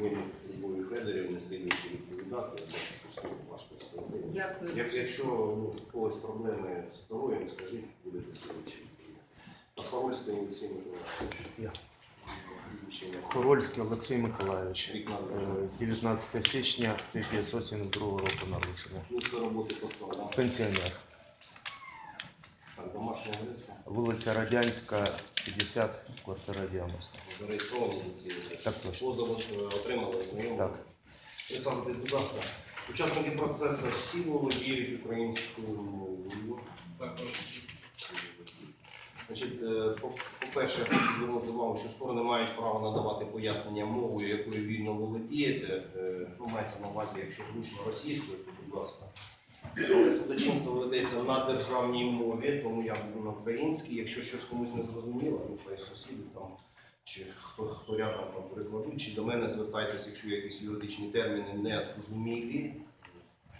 Зміни Любові Федорівни сильно відповідати, я бачу, що слово важко. Дякую. Як, якщо ну, у когось проблеми з здоров'ям, скажіть, будете слідчі. Паховольська Олексій Миколаївич. Я. Хорольський Олексій Миколайович, Рік е, народження. 19 січня 1972 року народження. Місце роботи посада. Пенсіонер. Так, домашня адреса. Вулиця Радянська, 50, квартира 90. Зареєстровані за цією Так точно. Позов е, отримали знайомі. Так. Олександр, будь ласка, учасники процесу всі володіють українською мовою. Значить, е, по- по-перше, хочу звернути увагу, що сторони мають право надавати пояснення мовою, якою вільно володієте. Е, Ну, мається на увазі, якщо зручно російською, то будь ласка. Судочинство ведеться на державній мові, тому я буду на українській. Якщо щось комусь не зрозуміло, ну, хай сусіди там чи хто, хто рядом там перекладуть, чи до мене звертайтеся, якщо якісь юридичні терміни не зрозумілі.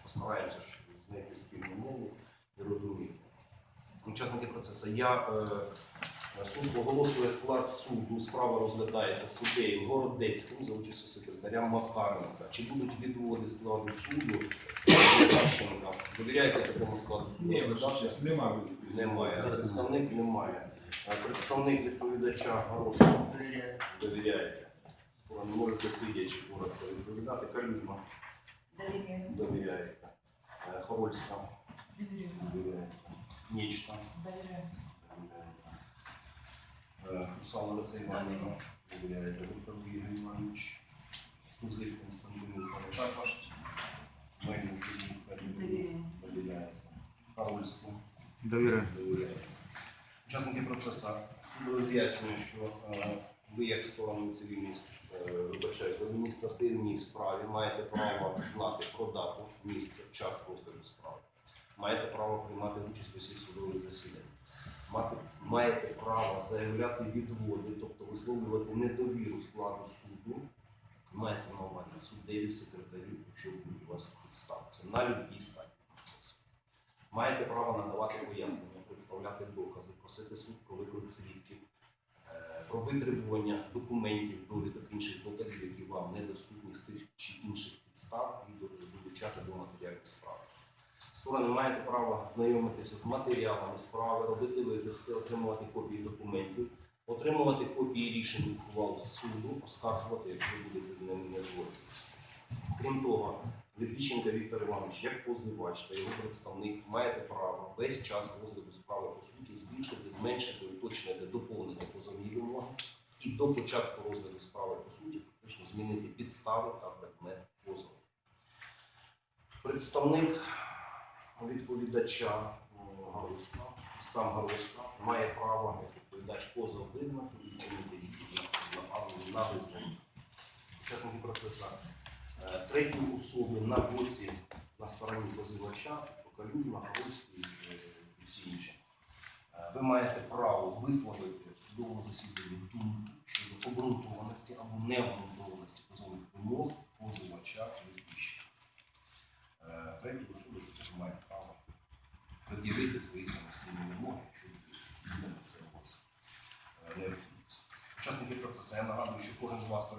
Постараємося знайти спільну мову і розуміти. Учасники процесу. Я е, суд оголошує склад суду. Справа розглядається суддею Городецьким за участю секретаря Макаренка. Чи будуть відводи складу суду Лукашенка? Довіряєте такому складу суду? Ні, немає. Немає. Представник немає. Представник відповідача Горошко. Довіряєте. Сторони можете сидячи коротко відповідати. Калюжма. Довіряєте. Е, Хорольська. Довіряєте. Нічна. Довіряю. Руслана Леся Іванівна. Довіряєте. Гуртовий Ігор Іванович. Кузик Константин Михайлович. Федорович. Довіряю. Довіряєте. Хорольську. Довіри. Учасники процесу роз'яснює, що е, ви, як сторони цивільної е, вибачаюсь, в адміністративній справі маєте право знати про дату, місце, час розгляду справи. Маєте право приймати участь у усіх судових засіданнях. Мати, маєте право заявляти відводи, тобто висловлювати недовіру складу суду. Мається на увазі суддеві, секретарю, якщо будуть у вас підстави. Це на любій стадії процесу. Маєте право надавати пояснення, представляти докази, просити суд про виклик свідків, е, про витребування документів, довідок інших доказів, які вам недоступні з тих чи інших підстав, і долучати до матеріалів справи. Сторони маєте право знайомитися з матеріалами справи, робити виписки, отримувати копії документів, отримувати копії рішень ухвал суду, оскаржувати, якщо будете з ними не згодні. Крім того, Літвіченка Віктор Іванович, як позивач та його представник, маєте право весь час розгляду справи по суті збільшити, зменшити, уточнити, доповнити позовні вимоги і до початку розгляду справи по суті фактично змінити підстави та предмет позову. Представник відповідача м, Гарушка, сам Гарушка, має право як відповідач позов визнати і вчинити дії на, на визнання. Учасники процесу Е, треті особи на боці на стороні позивача, тобто Калюжна, Харульський е, і всі інші. Е, Ви маєте право висловити в судовому засіданні думку щодо обґрунтованості або необґрунтованості позовних вимог позивача відпущення. Треті особи також мають право пред'явити свої самостійні вимоги, якщо буде на це у вас е, необхідність. Учасники процесу, я нагадую, що кожен з вас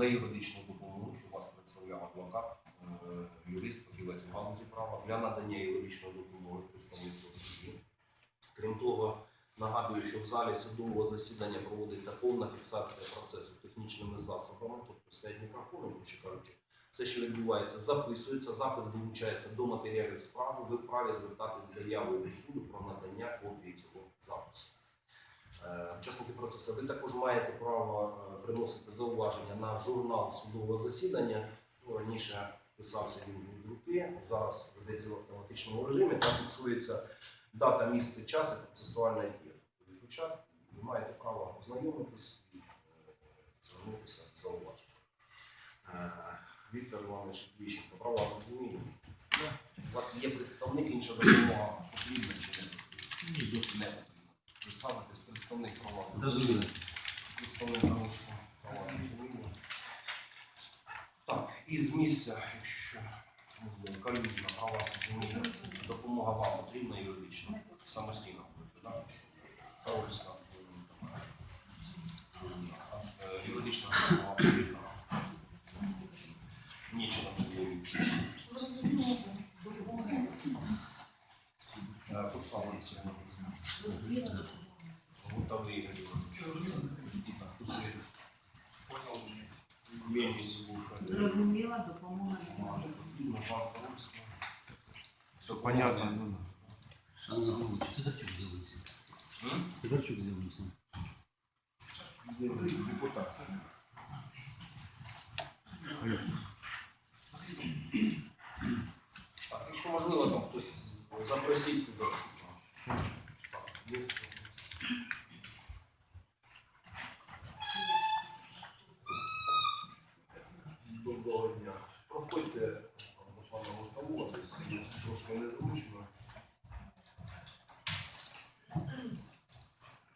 на юридичну допомогу, що вас представляв адвокат, е, юрист, фахівець у галузі права для надання юридичної допомоги представництва в суді. Крім того, нагадую, що в залі судового засідання проводиться повна фіксація процесу технічними засобами, тобто стоять мікрофони, коротше кажучи, все, що відбувається, записується, запис долучається до матеріалів справи. Ви вправі звертатись з заявою до суду про надання копії цього запису. Е, Учасники процесу, ви також маєте право е, приносити зауваження на журнал судового засідання. Ну, раніше писався він в групі, зараз ведеться в автоматичному режимі. Там фіксується дата, місце, час і процесуальна дія. Ви маєте право ознайомитись і е, звернутися з зауваженням. Е, Віктор Іванович Віщенко, права розумієте? У вас є представник, інша допомога потрібна чи не потрібна. Ви ставитесь представник права. Зрозуміло. Представник нарушення права. Так, і з місця, якщо можливо, калюжна права розуміння, допомога вам потрібна юридична, самостійно будете, так? Правильська юридична допомога потрібна. Мельник був. Зрозуміла, допомога не Мало може. потрібно, вам Калужського. Все понятно. ну, Шановна головуюча, Сидорчук з'явився. Сидорчук з'явився. Депутат. Так, якщо можливо, там хтось запросіть сюди. Так, є. Доброго дня. Проходьте там, до пана Гуртового, десь є трошки незручно.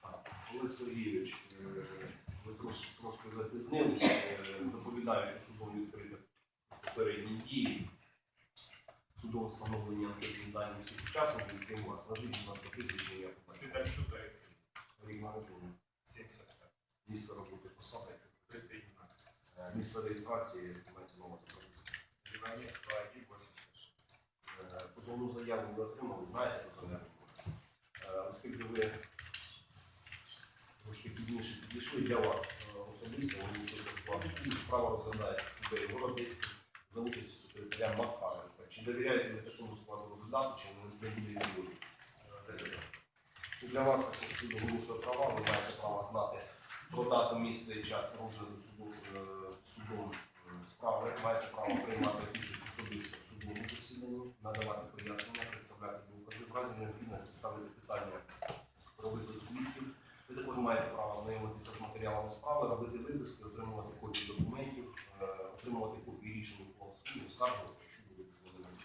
Так, Олег Сергійович, е, ви трошки, запізнилися, Е, доповідаю, що відкрити попередні дії. Судом встановлення всіх учасників, крім вас, назвіть, прізвище ім'я по батькові. Сидорчук рік народження, 75. місце роботи посади, е, місце реєстрації, на увазі. Іванівська, 1,86. Е, Позовну заяву ви отримали, знаєте? Е, Оскільки ви пізніше підійшли для вас е, особисто, вони що це склад справа розглядається себе Городецький за участю секретаря Макаренка. Чи довіряєте ви такому складу розглядати, чи не не буде відбути? Для вас також суд оголошує права, ви маєте право знати про дату, місце і час розгляду е, судом е, справи, маєте право приймати участь особисто в судовому засіданні, надавати пояснення, представляти докази, в разі необхідності ставити питання про виклик свідків. Також маєте право знайомитися з матеріалами справи, робити виписки, отримувати копії документів, е, отримувати копії рішень по суду, скаржувати, якщо будете звернені.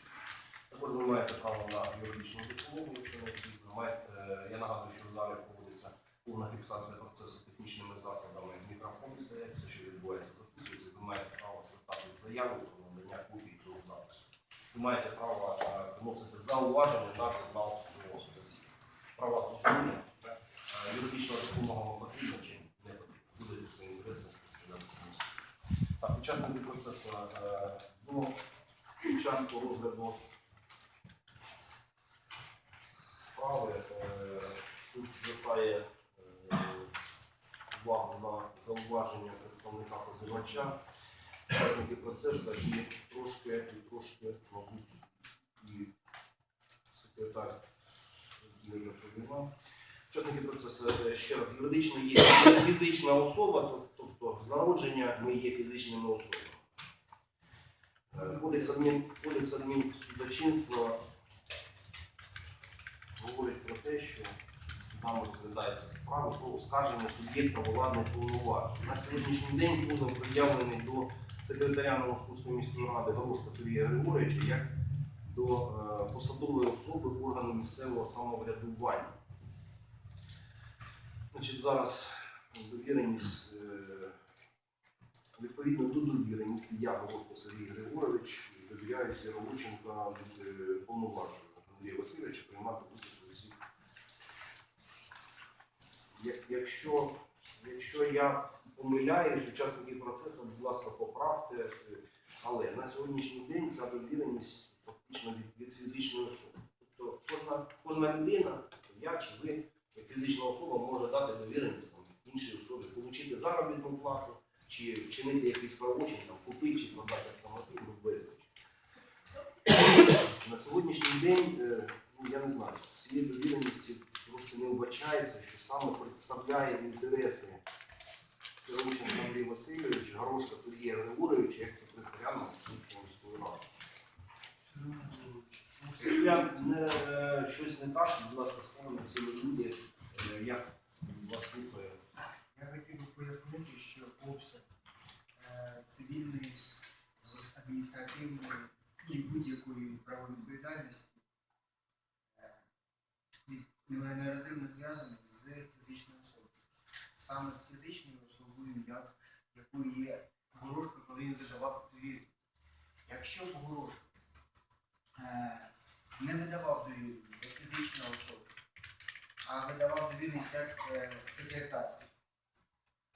Також ви маєте право на юридичну допомогу, якщо необхідно. Маєте, е, я нагадую, що в залі проводиться повна фіксація процесу технічними засобами. Мікрофон стоять, все, що відбувається, записується. Ви маєте право звертатися з заявою про надання копії цього запису. Ви маєте право е, вносити зауваження на журнал судового засідання. Права зрозумілі. Юридична допомога вам потрібна чи не потрібна? Будете своїм розглядати Так, учасники процесу е, до початку розгляду справи е, суд звертає е, увагу на зауваження представника позивача, учасники процесу і трошки, і трошки, мабуть, і секретар не доповіла. Учасники процесу е, ще раз юридично є фізична особа, тобто з народження ми є фізичними особами. Е, Кодекс адмін, адмінсудочинства говорить про те, що судами розглядається справа про оскарження суб'єкта владних повноважень. На сьогоднішній день позов пред'явлений до секретаря Новоскутської міської ради Горошка Сергія Григоровича як до е, посадової особи органу місцевого самоврядування. Зараз довіреність, е, відповідно до довіреності, я Горошко Сергій Григорович довіряю Сіровоченка від е, повноваження Андрія Васильовича приймати участь у всіх. Якщо, якщо я помиляюсь, учасники процесу, будь ласка, поправте, е, але на сьогоднішній день ця довіреність фактично від, від фізичної особи. Тобто кожна, кожна людина, я чи ви, фізична особа, може дати довіреність там, іншій особі, отримати заробітну плату, чи вчинити якийсь правочин, там, купити чи продати автомобіль, ну. На сьогоднішній день, е, ну я не знаю, з цієї довіреності трошки не вбачається, що саме представляє інтереси Сироченка Андрій Васильович, Горошка Сергія Григоровича як секретаря Новоскутської міської ради. Якщо я не, е, щось не так, будь ласка, скажіть ці люди, е, як вас слухає. Я хотів би пояснити, що обсяг е, цивільної, адміністративної і будь-якої правовідповідальності е, від- нерозривно зв'язаний з фізичною особою. Саме з фізичною особою, як, якою є Горошко, коли він видавав довіру. Якщо Горошко е, не видавав довіру як фізична особа, а видавав довірність як е, секретар,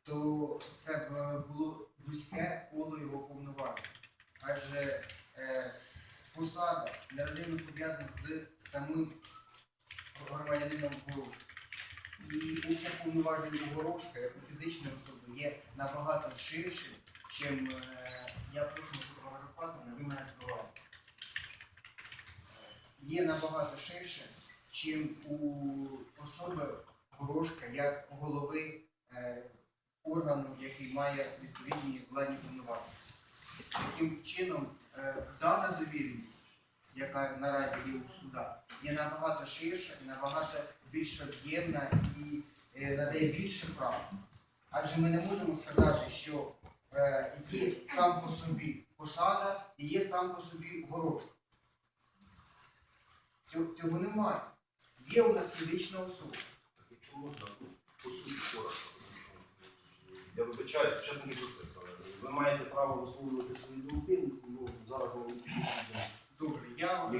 то це е, було вузьке коло його повноважень. Адже е, посада неразивно пов'язана з самим громадянином Горошка. І обсяг повноважень Горошка, як у фізичної особи, є набагато ширшим, чим я прошу Микола Патмана, ви мене збиваєте. Є набагато ширше, чим у особи Горошка як голови е, органу, який має відповідні владні повноваження. Таким чином, е, дана довіреність, яка наразі є у судах, є набагато ширша і набагато більш об'ємна і е, надає більше прав. Адже ми не можемо сказати, що е, є сам по собі посада і є сам по собі горошок. Цього немає. Є у нас фізична особа. Так, якщо можна, по суті коротко. Я вибачаю, учасники процесу. Ви маєте право висловлювати свої думки, ну, зараз не Добре, я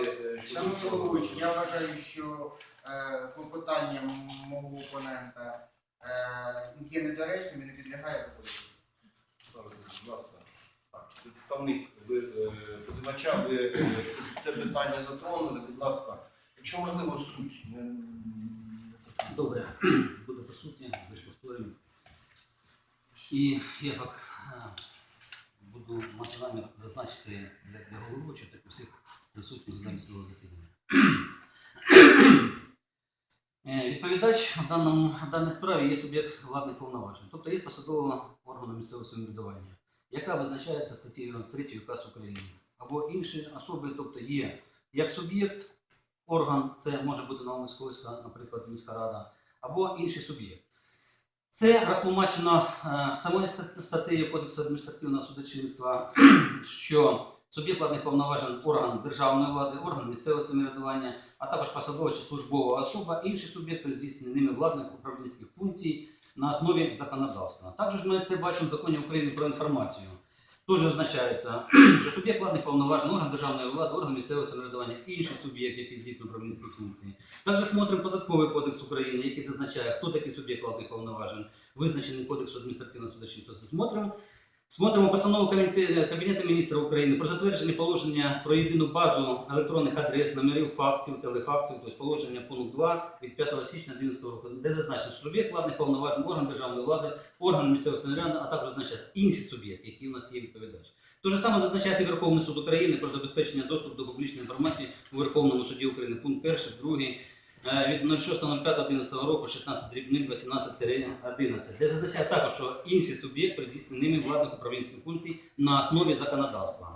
е, щодо Шановний цього. головуючий, я вважаю, що е, клопотання мого опонента е, є недоречним і не підлягає розгляду. Олександр, будь ласка. Так, представник ви, е, позивача, ви е, це питання затронули, будь ласка. Якщо можливо, суть. Добре, буду присутній, без повторень. І я так е, буду мати намір зазначити для, головуючих, так і всіх присутніх в залі свого засідання. Е, Відповідач в, даному, даній справі є суб'єкт владних повноважень, тобто є посадового органу місцевого самоврядування, яка визначається статтею 3 КАС України. Або інші особи, тобто є як суб'єкт, орган, це може бути Новомосковська, наприклад, міська рада, або інший суб'єкт. Це розтлумачено е, самою статтею Кодексу адміністративного судочинства, що суб'єкт владних повноважень орган державної влади, орган місцевого самоврядування, а також посадова чи службова особа, інші суб'єкти здійснення ними владних управлінських функцій на основі законодавства. Також ми це бачимо в законі України про інформацію. Теж означається, що суб'єкт владних повноважень, орган державної влади, орган місцевого самоврядування, інший суб'єкт, який здійснює управлінські функції. Також смотримо податковий кодекс України, який зазначає, хто такий суб'єкт владних повноважень, визначений кодексу адміністративного судочинства. Смотримо. Смотримо постанову Кабінету Кабінету міністрів України про затвердження положення про єдину базу електронних адрес, номерів факсів, телефаксів, тобто положення пункт 2 від 5 січня 2011 року, де зазначено суб'єкт владних повноважень, орган державної влади, орган місцевого самоврядування, а також зазначає інші суб'єкти, які у нас є відповідач. Те ж саме зазначає Верховний суд України про забезпечення доступу до публічної інформації у Верховному суді України. Пункт 1, 2 е, від 06.05.11 року 16 дрібним 18-11, де зазначає також, що інші суб'єкти здійснені ними владних управлінських функцій на основі законодавства,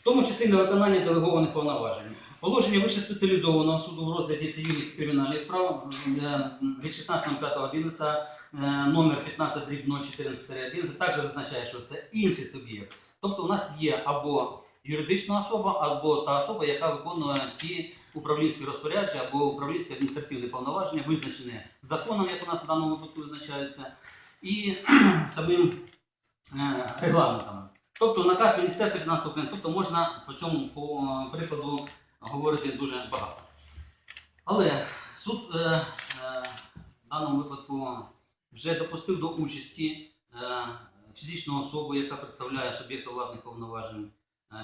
в тому числі на виконання делегованих повноважень. Положення вище спеціалізованого суду в розгляді цивільних кримінальних справ е, від 16.05.11 е, номер 15 дріб 014 також зазначає, що це інший суб'єкт. Тобто у нас є або юридична особа, або та особа, яка виконує ті управлінські розпорядження або управлінські адміністративні повноваження, визначені законом, як у нас в даному випадку визначається, і самим е, регламентом. Тобто наказ Міністерства фінансів України, тобто можна по цьому по е, прикладу говорити дуже багато. Але суд е, е, в даному випадку вже допустив до участі е, фізичну особу, яка представляє суб'єкта владних повноважень,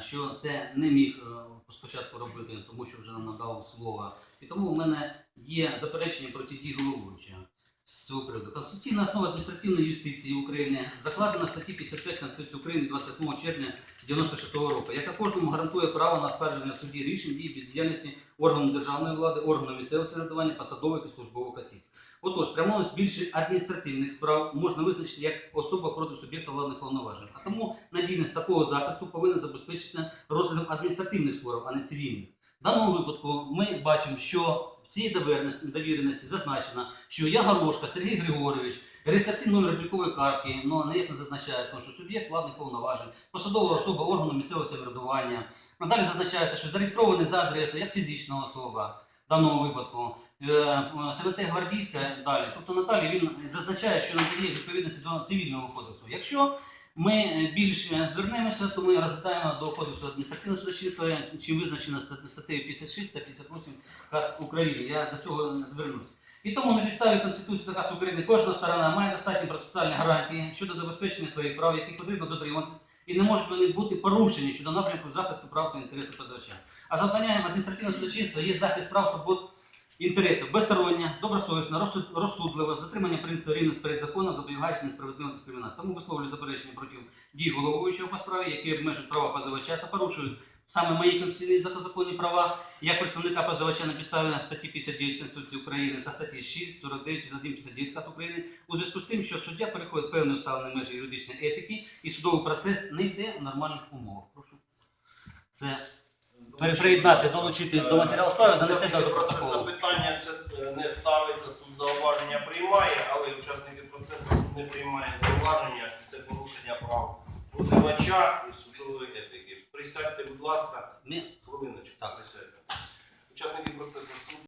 що це не міг е, спочатку робити, тому що вже нам надав слово. І тому в мене є заперечення проти дій головуючого з цього приводу. Конституційна основа адміністративної юстиції України закладена в статті 55 Конституції України 28 червня 96 року, яка кожному гарантує право на оскарження в суді рішень дій бездіяльності органу державної влади, органу місцевого самоврядування, посадових і службових осіб. Отож, спрямованість більше адміністративних справ можна визначити як особа проти суб'єкта владних повноважень. А тому надійність такого захисту повинна забезпечити розглядом адміністративних спорів, а не цивільних. В даному випадку ми бачимо, що в цій довіреності, зазначено, що я Горошка Сергій Григорович, реєстраційний номер облікової картки, ну ніяк не зазначає, тому що суб'єкт владних повноважень, посадова особа органу місцевого самоврядування. Надалі зазначається, що зареєстрований за адресою як фізична особа в даному випадку. Е, СВТ Гвардійська далі. Тобто Наталі він зазначає, що надає відповідності до цивільного кодексу. Якщо ми більше звернемося, то ми розглядаємо до кодексу адміністративного судочинства, чим визначено статтею 56 та 58 КАС України. Я до цього не звернусь. І тому на підставі Конституції та КАС України кожна сторона має достатні процесуальні гарантії щодо забезпечення своїх прав, яких потрібно дотримуватись, і не можуть вони бути порушені щодо напрямку захисту прав та інтересів позивача. А завданням адміністративного судочинства є захист прав свобод інтересів безстороння, добросовісна, розсуд- розсудлива, з дотримання принципу рівності перед законом, запобігаючи несправедливу дискримінацію. Тому висловлюю заперечення проти дій головуючого по справі, які обмежують права позивача та порушують саме мої конституційні законні права, як представника позивача на підставі статті 59 Конституції України та статті 6, 49, 51, 59 КАС України, у зв'язку з тим, що суддя переходить певні усталені межі юридичної етики і судовий процес не йде в нормальних умовах. Прошу це приєднати, долучити до матеріалу справи, занести до протоколу. запитання це е, не ставиться, суд зауваження приймає, але учасники процесу суд не приймає зауваження, що це порушення прав позивача і судової етики. Присядьте, будь ласка, Ні. хвилиночку. Так. Присядьте. Учасники процесу суд